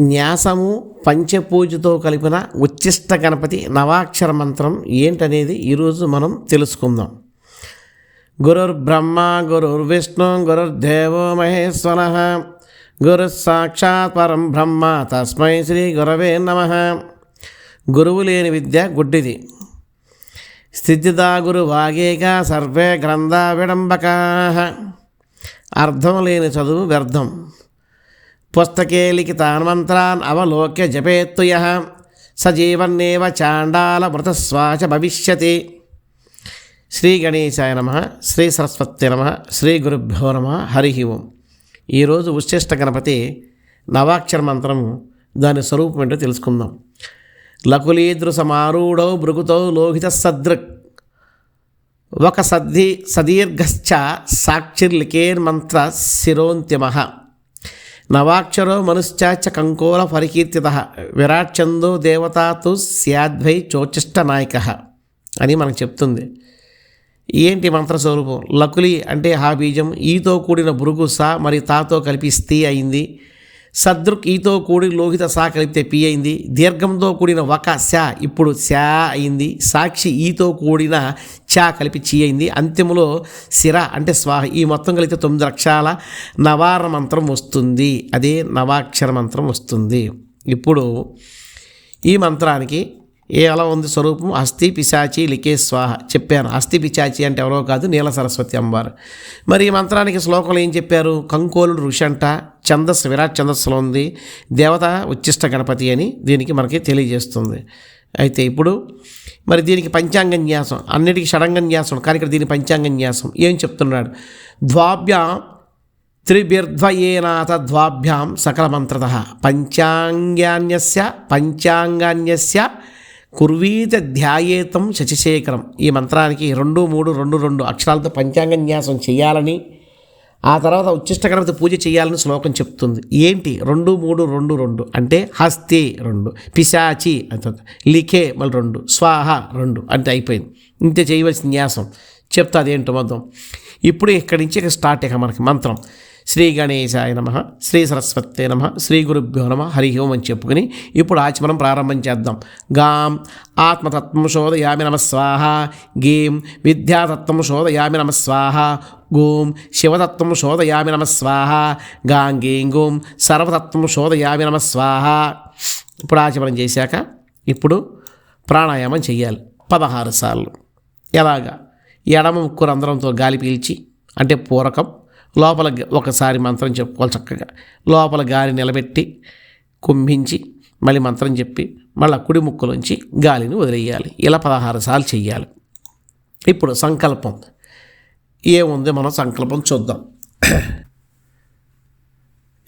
న్యాసము పంచపూజతో కలిపిన ఉచ్చిష్ట గణపతి నవాక్షర మంత్రం ఏంటనేది ఈరోజు మనం తెలుసుకుందాం. గురుర్ బ్రహ్మ గురుర్ విష్ణు గురుర్ దేవో మహేశ్వర. గురు సాక్షాత్ పరం బ్రహ్మ తస్మై శ్రీ గురవే నమ. గురువు లేని విద్య గుడ్డిది. స్థితిదా గురు వాగేగా సర్వే గ్రంథ విడంబకా. అర్థం లేని చదువు వ్యర్థం. పుస్తకే లిఖితాన్ మంత్రాన్ అవలోక్య జపేత్తుయ సజీవన్నేవ చాండాల మృతస్వాచ భవిష్యతి శ్రీ గణేశాయ నమ శ్రీ సరస్వతి నమ శ్రీ గురుభ్యో నమ హరి ఓం ఈరోజు ఉశ్చేష్ట గణపతి నవాక్షర మంత్రము దాని స్వరూపం ఏంటో తెలుసుకుందాం. లకులీదృశమారూఢౌ భృగుతౌ లోహిత సదృక్ ఒక సద్ధి సదీర్ఘశ్చ సాక్షిర్లికేర్మంత్ర శిరోంత్యమ। నవాక్షరో మనుశ్చాచ కంకోల పరికీర్తిత. విరాట్ చందో దేవతాతు స్యాద్వై చోచిష్ట నాయక అని మనకు చెప్తుంది. ఏంటి మంత్ర స్వరూపం లకులి అంటే హా బీజం ఈతో కూడిన భృగు సా మరి తాతో కలిపి స్థి అయింది. సదృక్ ఈతో కూడి లోహిత సా కలిపితే పి అయింది. దీర్ఘంతో కూడిన వక శా ఇప్పుడు శా అయింది. సాక్షి ఈతో కూడిన చా కలిపి చీ అయింది. అంత్యములో శిర అంటే స్వాహ ఈ మొత్తం కలిపితే తొమ్మిది లక్షల నవార మంత్రం వస్తుంది. అదే నవాక్షర మంత్రం వస్తుంది. ఇప్పుడు ఈ మంత్రానికి ఏ ఎలా ఉంది స్వరూపం? అస్థి పిశాచి లికే స్వాహ. చెప్పాను. అస్థి పిశాచి అంటే ఎవరో కాదు నీల సరస్వతి అమ్మవారు. మరి ఈ మంత్రానికి శ్లోకంలో ఏం చెప్పారు? కంకోలుడు ఋషి అంట ఛందస్సు విరాట్ ఛందస్సులో ఉంది. దేవత ఉచ్చిష్ట గణపతి అని దీనికి మనకి తెలియజేస్తుంది. అయితే ఇప్పుడు మరి దీనికి పంచాంగ న్యాసం అన్నిటికీ షడంగ న్యాసం కానీ ఇక్కడ దీని పంచాంగ న్యాసం. ఏం చెప్తున్నాడు? ద్వాభ్యాం త్రిభిర్ధ్వయేనాథ ద్వాభ్యాం సకలమంత్రత పంచాంగాన్యస్య పంచాంగాన్యస్య కుర్వీత ధ్యాయేతం శశిశేఖరం. ఈ మంత్రానికి రెండు మూడు రెండు రెండు అక్షరాలతో పంచాంగ న్యాసం చేయాలని ఆ తర్వాత ఉచ్చిష్ట గణపతి పూజ చేయాలని శ్లోకం చెప్తుంది. ఏంటి? రెండు మూడు రెండు రెండు. అంటే హస్తి రెండు పిశాచి అంత లిఖే మళ్ళీ రెండు స్వాహ రెండు అంటే అయిపోయింది. ఇంతే చేయవలసిన న్యాసం. చెప్తా అదేంటో మొత్తం. ఇప్పుడు ఇక్కడి నుంచి స్టార్ట్ ఇక మనకి మంత్రం. శ్రీ గణేశాయ నమ శ్రీ సరస్వతే నమ శ్రీ గురుభ్యో నమ హరి ఓం అని చెప్పుకుని ఇప్పుడు ఆచమనం ప్రారంభం చేద్దాం. గాం ఆత్మతత్వం శోధయామి నమ స్వాహ గీం విద్యాతత్వం శోధయామి నమ స్వాహ గోం శివతత్వం శోధయామి నమ స్వాహ గాం గీం గోం సర్వతత్వం శోధయామి నమ స్వాహ. ఇప్పుడు ఆచమనం చేశాక ఇప్పుడు ప్రాణాయామం చేయాలి పదహారు సార్లు. ఎలాగా? ఎడమ ముక్కు రంధ్రంతో గాలి పీల్చి అంటే పూరకం లోపల ఒకసారి మంత్రం చెప్పుకోవాలి చక్కగా. లోపల గాలి నిలబెట్టి కుంభించి మళ్ళీ మంత్రం చెప్పి మళ్ళీ కుడి ముక్కులోంచి గాలిని వదిలేయాలి. ఇలా పదహారు సార్లు చెయ్యాలి. ఇప్పుడు సంకల్పం. ఏముంది మనం సంకల్పం చూద్దాం.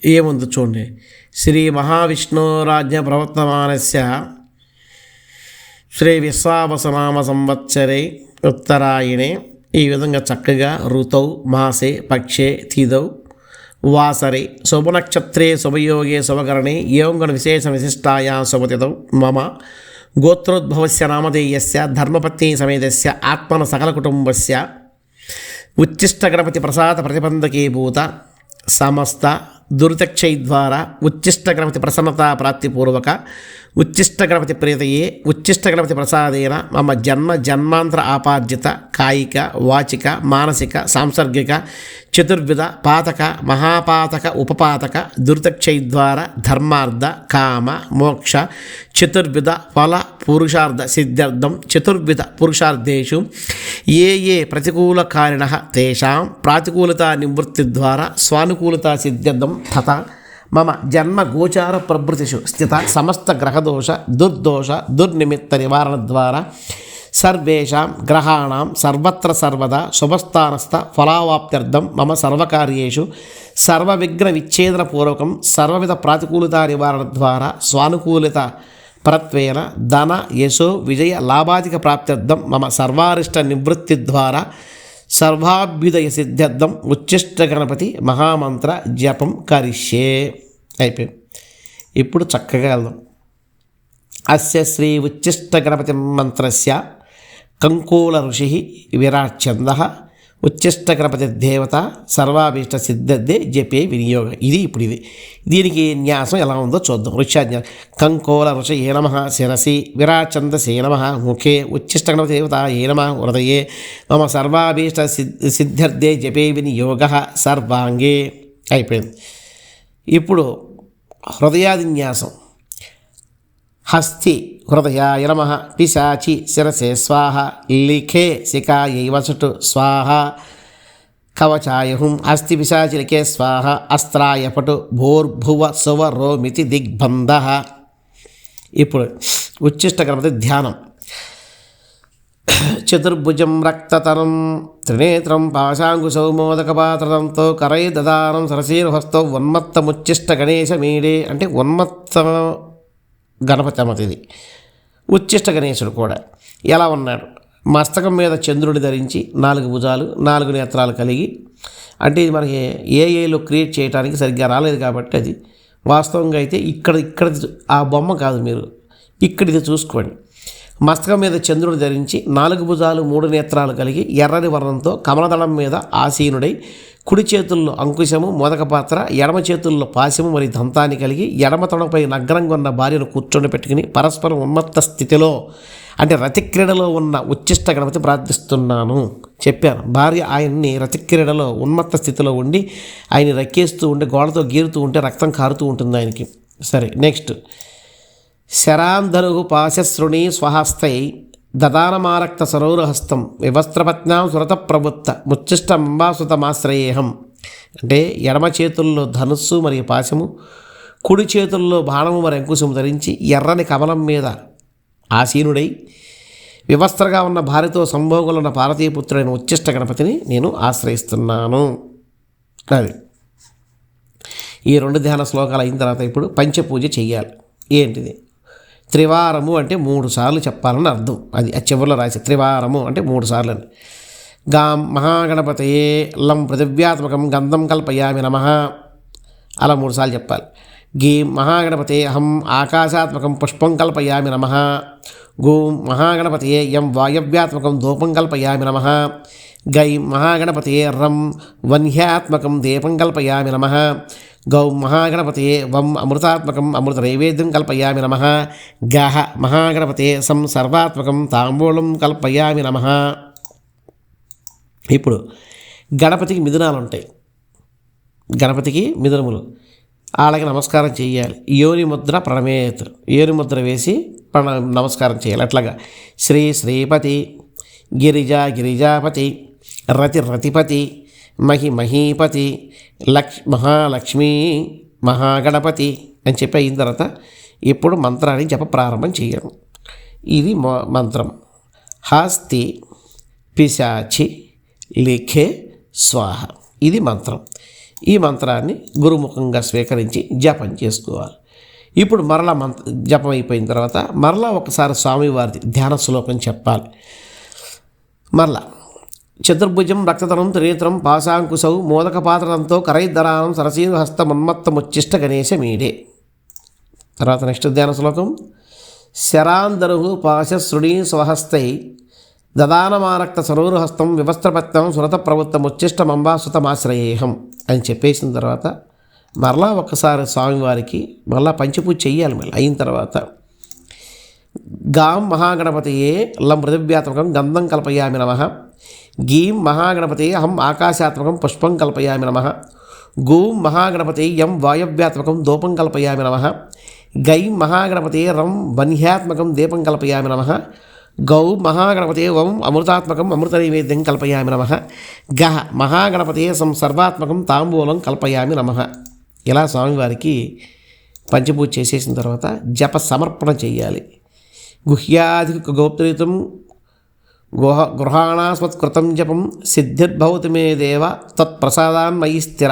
ఏముంది చూడండి. శ్రీ మహావిష్ణురాజ్ఞ ప్రవర్తమానస్య శ్రీ విశ్వావసనామ సంవత్సరే ఉత్తరాయణే ఈ విధంగా చక్కగా ఋతౌ మాసే పక్షే తిథౌ వాసరే శుభనక్షత్రే శుభయోగే శుభకరణే ఏం విశేష విశిష్టాయా శుభతిథౌ మమ. గోత్రోద్భవస్య నామధేయస్య ధర్మపత్ని సమేతస్య ఆత్మన సకల కుటుంబస్య. ఉచ్చిష్ట గణపతి ప్రసాద ప్రతిబంధకీభూత సమస్త దురితక్షై ద్వారా ఉచ్చిష్ట గణపతి ప్రసన్నత ప్రాప్తిపూర్వక ఉచ్చిష్ట గణపతి ప్రీతయే ఉచ్చిష్ట గణపతి ప్రసాదేన మమ జన్మ జన్మాంతర ఆపార్జిత కాయిక వాచిక మానసిక సాంసర్గిక చతుర్విధ పాతక మహాపాతక ఉపపాతక దురితక్షై ద్వారా ధర్మార్థ కామ మోక్ష చతుర్విధ ఫల పురుషార్థ సిద్ధార్థం చతుర్విధ పురుషార్థేషు ఏ ఏ ప్రతికూల కారిణ తేషాం ప్రాతికూలత నివృత్తి ద్వారా స్వానుకూలత సిద్ధార్థం తథా మమ జన్మ గోచార ప్రభృతిషు స్థిత సమస్త గ్రహదోష దుర్దోష దుర్నిమిత్త నివారణ ద్వారా సర్వేషాం గ్రహాణం సర్వత్ర సర్వదా శుభస్థానస్థ ఫలావాప్త్యర్థం మమ సర్వకార్యేషు సర్వవిఘ్న విచ్ఛేదన పూర్వకం సర్వవిధ ప్రాతికూలత నివారణ ద్వారా స్వానుకూలిత పరత్వేన ధన యశో విజయ లాభాధిక ప్రాప్త్యర్థం మమ సర్వారిష్ట నివృత్తి ద్వారా సర్వాభ్యుదయ సిద్ధ్యర్థం ఉచ్చిష్ట గణపతి మహామంత్ర జపం కరిష్యే. అయిపోయింది. ఇప్పుడు చక్కగా వెళ్దాం. అస్య శ్రీ ఉచ్చిష్ట గణపతి మంత్రస్య కంకోల ఋషి విరాట్ చంద ఉచ్చిష్ట గణపతి దేవత సర్వాభీష్ట సిద్ధద్దే జపే వినియోగం. ఇది ఇప్పుడు ఇది. దీనికి న్యాసం ఎలా ఉందో చూద్దాం. ఋష్యాజ్ఞ. కంకోల ఋష ఏ నమ శిరసి విరాచంద ఏ నమ ముఖే ఉచ్చిష్ట గణపతి దేవత ఏ నమ హృదయే మమ సర్వాభీష్ట సిద్ధ సిద్ధ్యర్థే జపే వినియోగ సర్వాంగే. అయిపోయింది. ఇప్పుడు హృదయాదిన్యాసం హస్తి హృదయాయ నమ పిశాచి శిరసే స్వాహ లిఖే శిఖాయై వసటు స్వాహ కవచాయ హుం అస్తి పిశాచి లిఖే స్వాహ అస్త్రాయ పటు భూర్భువ సువ రోమితి దిగ్బంధ. ఇప్పుడు ఉచ్చిష్ట గణపతి ధ్యానం. చతుర్భుజం రక్తతరం త్రినేత్రం పాశాంకుశౌ మోదకపాత్రదంతో కరై దదానం సరసీరుహస్తో ఉన్మత్తముచ్చిష్ట గణేశమీడే అంటే ఉన్మత్త గణపతి అమ్మతిది ఉచ్చిష్ట గణేశుడు కూడా ఎలా ఉన్నాడు? మస్తకం మీద చంద్రుడి ధరించి నాలుగు భుజాలు నాలుగు నేత్రాలు కలిగి అంటే ఇది మనకి ఏఏలో క్రియేట్ చేయడానికి సరిగ్గా రాలేదు కాబట్టి అది వాస్తవంగా అయితే ఇక్కడ ఇక్కడ ఆ బొమ్మ కాదు మీరు. ఇక్కడిది చూసుకోండి. మస్తకం మీద చంద్రుడు ధరించి నాలుగు భుజాలు మూడు నేత్రాలు కలిగి ఎర్రని వర్ణంతో కమలదళం మీద ఆసీనుడై కుడి చేతుల్లో అంకుశము మోదక పాత్ర ఎడమ చేతుల్లో పాశము మరియు దంతాన్ని కలిగి ఎడమ తొడపై నగ్రంగా ఉన్న భార్యను కూర్చొని పెట్టుకుని పరస్పరం ఉన్మత్త స్థితిలో అంటే రతిక్రీడలో ఉన్న ఉచ్చిష్ట గణపతి ప్రార్థిస్తున్నాను. చెప్పాను. భార్య ఆయన్ని రతిక్రీడలో ఉన్మత్త స్థితిలో ఉండి ఆయన రక్కేస్తూ ఉండి గోడతో గీరుతూ ఉంటే రక్తం కారుతూ ఉంటుంది ఆయనకి. సరే నెక్స్ట్. శరాంధను పాశశ్రుణి స్వహస్తై దదానమారక్త సరోరహస్తం వివస్త్రపత్నాం సురత ప్రభుత్త ముచ్చిష్టంబాసుతమాశ్రయేహం. అంటే ఎడమ చేతుల్లో ధనుస్సు మరియు పాశము కుడి చేతుల్లో బాణము మరి అంకుశము ధరించి ఎర్రని కమలం మీద ఆసీనుడై వివస్త్రగా ఉన్న భార్యతో సంభోగులున్న పార్వతీపుత్రుడైన ఉచ్చిష్ట గణపతిని నేను ఆశ్రయిస్తున్నాను. అది. ఈ రెండు ధ్యాన శ్లోకాలు అయిన తర్వాత ఇప్పుడు పంచపూజ చెయ్యాలి. ఏంటిది? త్రివారము అంటే మూడు సార్లు చెప్పాలని అర్థం. అది ఆ చివరిలో రాసి త్రివారము అంటే మూడు సార్లు అని. గాం మహాగణపతయే లం పృథివ్యాత్మకం గంధం కల్పయామి నమ అలా మూడు సార్లు చెప్పాలి. గీం మహాగణపతే అహం ఆకాశాత్మకం పుష్పం కల్పయామి నమ. గోం మహాగణపతయే యం వాయవ్యాత్మకం ధూపం కల్పయామి నమ. గై మహాగణపతయే రం వన్హ్యాత్మకం దీపం కల్పయామి నమ. గౌ మహాగణపతే వం అమృతాత్మకం అమృత నైవేద్యం కల్పయామి నమ గహ మహాగణపతే సం సర్వాత్మకం తాంబూలం కల్పయామి నమ ఇప్పుడు గణపతికి మిథునాలు ఉంటాయి గణపతికి మిథునములు. వాళ్ళకి నమస్కారం చేయాలి. యోని ముద్ర ప్రణమేత్. యోని ముద్ర వేసి ప్రణా నమస్కారం చేయాలి. అట్లాగా శ్రీ శ్రీపతి గిరిజా గిరిజాపతి రతి రతిపతి మహి మహీపతి లక్ష్ మహాలక్ష్మి మహాగణపతి అని చెప్పి అయిన తర్వాత ఇప్పుడు మంత్రాన్ని జప ప్రారంభం చేయడం. ఇది మంత్రం. హాస్తి పిశాచి లిఖే స్వాహ. ఇది మంత్రం. ఈ మంత్రాన్ని గురుముఖంగా స్వీకరించి జపం చేసుకోవాలి. ఇప్పుడు మరలా మంత్ర జపం అయిపోయిన తర్వాత మరలా ఒకసారి స్వామివారిది ధ్యాన శ్లోకం చెప్పాలి. మరలా చతుర్భుజం రక్తధనం త్రినేత్రం పాశాంకుశౌ మోదక పాత్రంతో కరైద్దరానం సరసీరు హస్తమున్మత్తముచ్చిష్ట గణేశ మీడే తర్వాత నెక్స్ట్ ధ్యాన శ్లోకం. శరాంధరు పాశశ్రుణీ స్వహస్తై దదానమారక్త సరోరుహస్తం వివస్త్రపత్నం సురత ప్రవృత్తముచ్చిష్టమంబాసుతమాశ్రయేహం అని చెప్పేసిన తర్వాత మరలా ఒక్కసారి స్వామివారికి మరలా పంచిపూజ చెయ్యాలి మళ్ళీ. అయిన తర్వాత గాం మహాగణపతియే లం పృథివ్యాత్మకం గంధం కల్పయామి నమ. గీం మహాగణపతే అహం ఆకాశాత్మకం పుష్పం కల్పయామి నమ. గూం మహాగణపతే యం వాయవ్యాత్మకం దూపం కల్పయామి నమ. గై మహాగణపతే రం వన్హ్యాత్మకం దీపం కల్పయామి నమ. గౌ మహాగణపతే ఓం అమృతాత్మకం అమృత నైవేద్యం కల్పయామి నమ. గహ మహాగణపతే సం సర్వాత్మకం తాంబూలం కల్పయామి నమ. ఇలా స్వామివారికి పంచపూజ చేసేసిన తర్వాత జప సమర్పణ చేయాలి. గుహ్యాధిక గోప్తరితం గుహ గృహాణాస్మత్కృతం జపం సిద్ధిర్భవతి మే దేవ తత్ప్రసాదాన్ మయి స్థిర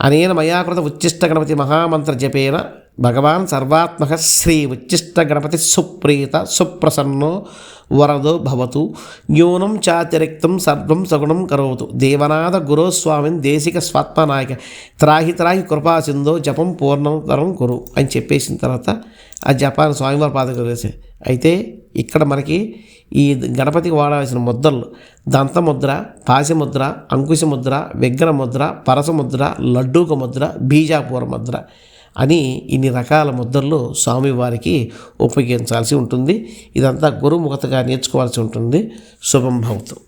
అనేన మయా కృత ఉచ్చిష్ట గణపతి మహామంత్ర జపేన భగవాన్ సర్వాత్మక శ్రీ ఉచ్చిష్ట గణపతి సుప్రీత సుప్రసన్నో వరదో భవతు. న్యూనం చాతిరిక్తం సర్వం సగుణం కరోతు. దేవనాథ గురుస్వామిని దేశిక స్వాత్మనాయక. త్రాహి త్రాహి కృపా సింధో జపం పూర్ణతరం కురు అని చెప్పేసిన తర్వాత ఆ జపాన్ని స్వామివారి పాదకు వేసే అయితే ఇక్కడ మనకి ఈ గణపతికి వాడాల్సిన ముద్రలు దంతముద్ర పాశముద్ర అంకుశముద్ర విగ్రహముద్ర పరసముద్ర లడ్డూక ముద్ర బీజాపూర ముద్ర అని ఇన్ని రకాల ముద్రలు స్వామివారికి ఉపయోగించాల్సి ఉంటుంది. ఇదంతా గురుముఖతగా నేర్చుకోవాల్సి ఉంటుంది. శుభం భవతు.